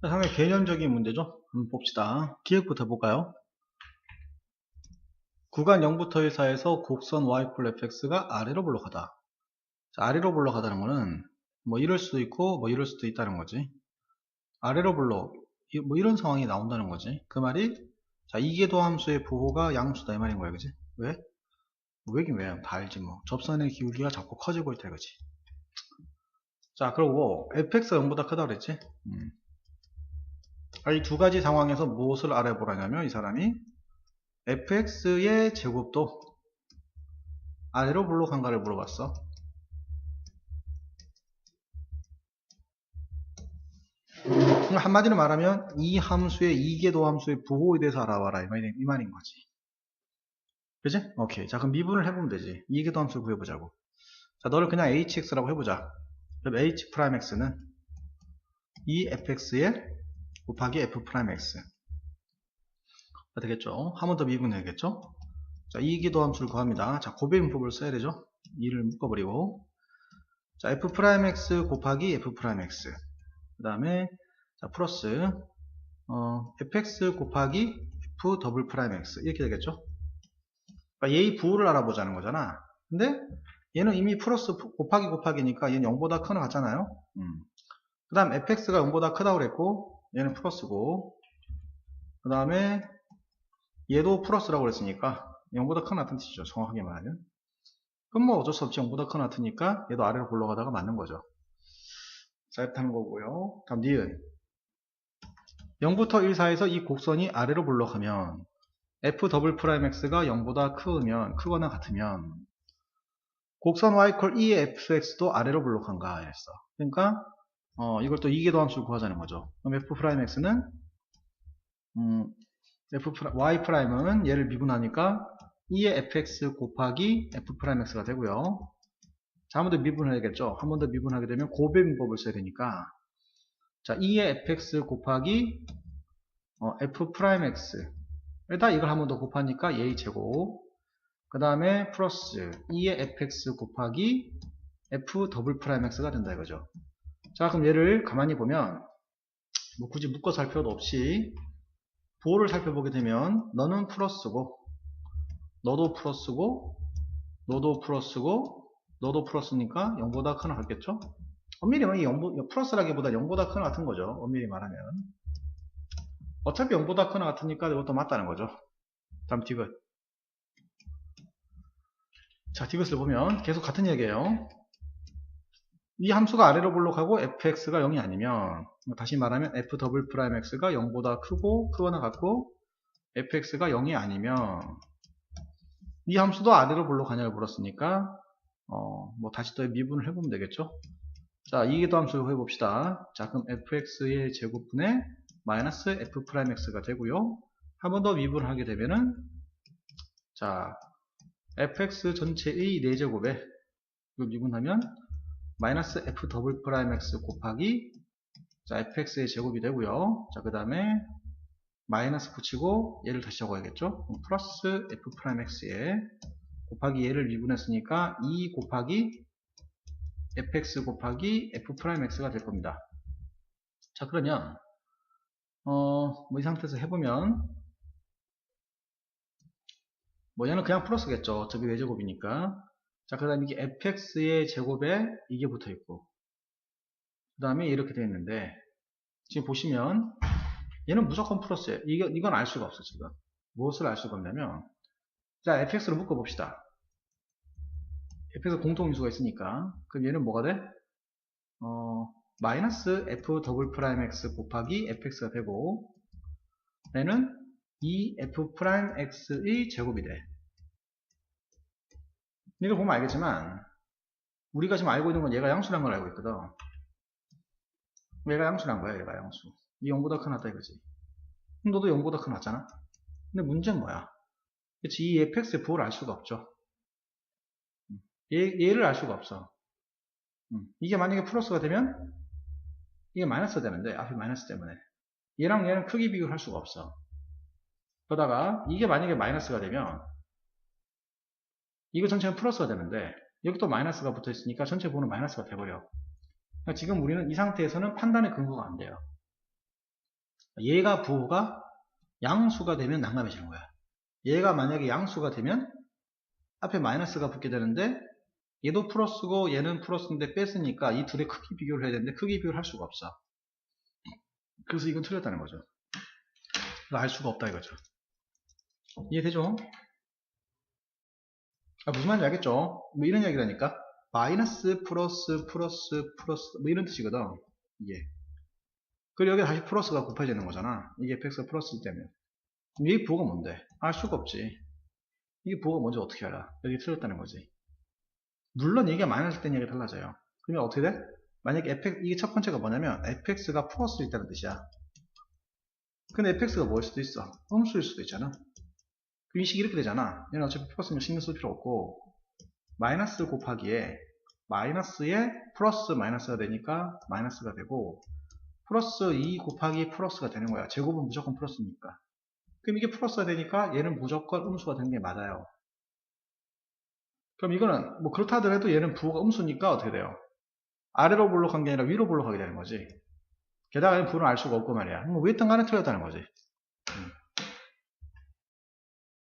상당히 개념적인 문제죠. 한번 봅시다. 기획부터 볼까요? 구간 0부터 1 사이에서 곡선 y콜 fx가 아래로. 자, 아래로 불러가다는 거는 뭐 이럴 수도 있고 뭐 이럴 수도 있다는 거지. 아래로 이- 뭐 이런 상황이 나온다는 거지. 그 말이 자 이계도 함수의 부호가 양수다 이 말인 거야, 그지? 왜? 뭐 왜긴 왜요? 다 알지 뭐. 접선의 기울기가 자꾸 커지고 있다 이거지. 자, 그리고 fx가 0보다 크다 그랬지? 음. 이 두 가지 상황에서 무엇을 알아보라냐면 이 사람이 fx의 제곱도 아래로 불러간가를 물어봤어. 한마디로 말하면 이 함수의 이계도 함수의 부호에 대해서 알아봐라 이, 말인, 이 말인 거지. 그지? 오케이. 자 그럼 미분을 해보면 되지. 이계도 함수를 구해보자고. 자 너를 그냥 hx라고 해보자. 그럼 h'x는 이 fx의 곱하기 f'x 되겠죠? 한 번 더 미분해야겠죠? 자, 이기도 함수를 구합니다. 자, 고배분법을 써야 되죠? 2를 묶어버리고 자, f'x 곱하기 f'x 그 다음에 자, 플러스 어, fx 곱하기 f 더블 프라임 x 이렇게 되겠죠? 그러니까 얘의 부호를 알아보자는 거잖아. 근데 얘는 이미 플러스 곱하기 곱하기니까 얘는 0보다 큰거 같잖아요. 음. 그 다음 fx가 0보다 크다고 그랬고 얘는 플러스고 그 다음에 얘도 플러스라고 그랬으니까 0보다 큰 뜻이죠. 정확하게 말하면 그럼 뭐 어쩔 수 없지 0보다 큰 같으니까 얘도 아래로 굴러가다가 맞는 거죠. 하는 거고요. 다음 니은 0부터 1 사이에서 이 곡선이 아래로 굴러가면 f 더블 프라임 x가 0보다 크면 크거나 같으면 곡선 y 콜 e fx도 아래로 굴러간가 했어. 그러니까 어, 이걸 또 이계도 함수를 구하자는 거죠. 그럼 f 프라임 x는 음, f 프라, y 프라임은 얘를 미분하니까 2의 fx 곱하기 f 프라임 x가 되고요. 자, 한 번 더 미분해야겠죠. 한 번 더 미분하게 되면 고배분법을 써야 되니까 자, 2의 fx 곱하기 어, f 프라임 x 에다 이걸 한 번 더 곱하니까 a 제곱 그 다음에 플러스 2의 fx 곱하기 f 더블 프라임 x가 된다 이거죠. 자 그럼 얘를 가만히 보면 뭐 굳이 묶어 살 필요도 없이 부호를 살펴보게 되면 너는 플러스고 너도 플러스고 너도 플러스고 너도 플러스니까 0보다 크나 같겠죠? 엄밀히 말하면 0, 플러스라기보다 0보다 크나 같은 거죠. 엄밀히 말하면 어차피 0보다 크나 같으니까 이것도 맞다는 거죠. 다음 디귿 자 디귿을 보면 계속 같은 얘기예요. 이 함수가 아래로 불러가고 fx가 0이 아니면 다시 말하면 f 더블 프라임 x가 0보다 크고 크거나 같고 fx가 0이 아니면 이 함수도 아래로 불러가냐를 물었으니까 어, 뭐 다시 또 미분을 해보면 되겠죠? 자 이계도 함수를 해봅시다. 자 그럼 fx의 제곱분의 마이너스 f 프라임 x가 되고요. 한 번 더 미분을 하게 되면은 자 fx 전체의 4제곱에 이걸 미분하면 마이너스 f 더블 프라임 x 곱하기 자 fx의 제곱이 되고요. 자 그 다음에 마이너스 붙이고 얘를 다시 적어야겠죠? 플러스 f 프라임 x에 곱하기 얘를 미분했으니까 2 곱하기 fx 곱하기 f 프라임 x가 될 겁니다. 자 그러면 어 뭐 이 상태에서 해보면 뭐 얘는 그냥 플러스겠죠. 어차피 4제곱이니까 자, 그 다음에 이게 fx의 제곱에 이게 붙어 있고, 그 다음에 이렇게 되어 있는데, 지금 보시면, 얘는 무조건 플러스예요. 이거, 이건 알 수가 없어, 지금. 무엇을 알 수가 없냐면, 자, fx로 묶어봅시다. fx 공통인수가 있으니까, 그럼 얘는 뭐가 돼? 어, 마이너스 f 더블 프라임 x 곱하기 fx가 되고, 얘는 이 f 프라임 x의 제곱이 돼. 이걸 보면 알겠지만 우리가 지금 알고 있는 건 얘가 양수란 걸 알고 있거든. 얘가 양수란 거야 얘가 양수. 이 0보다 큰 낫다 이거지. 그럼 너도 0보다 큰 낫잖아. 근데 문제는 뭐야? 그치 이 fx의 부호를 알 수가 없죠. 얘, 얘를 알 수가 없어. 이게 만약에 플러스가 되면 이게 마이너스가 되는데 앞에 마이너스 때문에. 얘랑 얘는 크기 비교를 할 수가 없어. 그러다가 이게 만약에 마이너스가 되면 이거 전체는 플러스가 되는데 여기 또 마이너스가 붙어 있으니까 전체 부호는 마이너스가 돼버려 그러니까 지금 우리는 이 상태에서는 판단의 근거가 안 돼요 얘가 부호가 양수가 되면 난감해지는 거야. 얘가 만약에 양수가 되면 앞에 마이너스가 붙게 되는데 얘도 플러스고 얘는 플러스인데 뺐으니까 이 둘의 크기 비교를 해야 되는데 크기 비교를 할 수가 없어. 그래서 이건 틀렸다는 거죠. 알 수가 없다 이거죠. 이해되죠? 아, 무슨 말인지 알겠죠? 뭐 이런 이야기라니까. 마이너스 플러스 플러스 플러스 뭐 이런 뜻이거든. 이게. 그리고 여기 다시 플러스가 곱해지는 거잖아. 이게 fx가 플러스일 때면. 이게 부호가 뭔데? 알 수가 없지. 이게 부호가 뭔지 어떻게 알아? 여기 틀렸다는 거지. 물론 이게 마이너스 땐 얘기 달라져요. 그러면 어떻게 돼? 만약에 fx, 이게 첫 번째가 뭐냐면 fx가 플러스일 때는 뜻이야. 근데 fx가 뭐일 수도 있어? 음수일 수도 있잖아. 그럼 이 식이 이렇게 되잖아. 얘는 어차피 플러스면 신경 쓸 필요 없고 마이너스 곱하기에 마이너스에 플러스 마이너스가 되니까 마이너스가 되고 플러스 2 곱하기 플러스가 되는 거야. 제곱은 무조건 플러스니까. 그럼 이게 플러스가 되니까 얘는 무조건 음수가 되는 게 맞아요. 그럼 이거는 뭐 그렇다 하더라도 얘는 부호가 음수니까 어떻게 돼요? 아래로 볼록 한 게 아니라 위로 볼록 하게 되는 거지. 게다가 얘는 부호를 알 수가 없고 말이야. 뭐 왜든 간에 틀렸다는 거지. 음.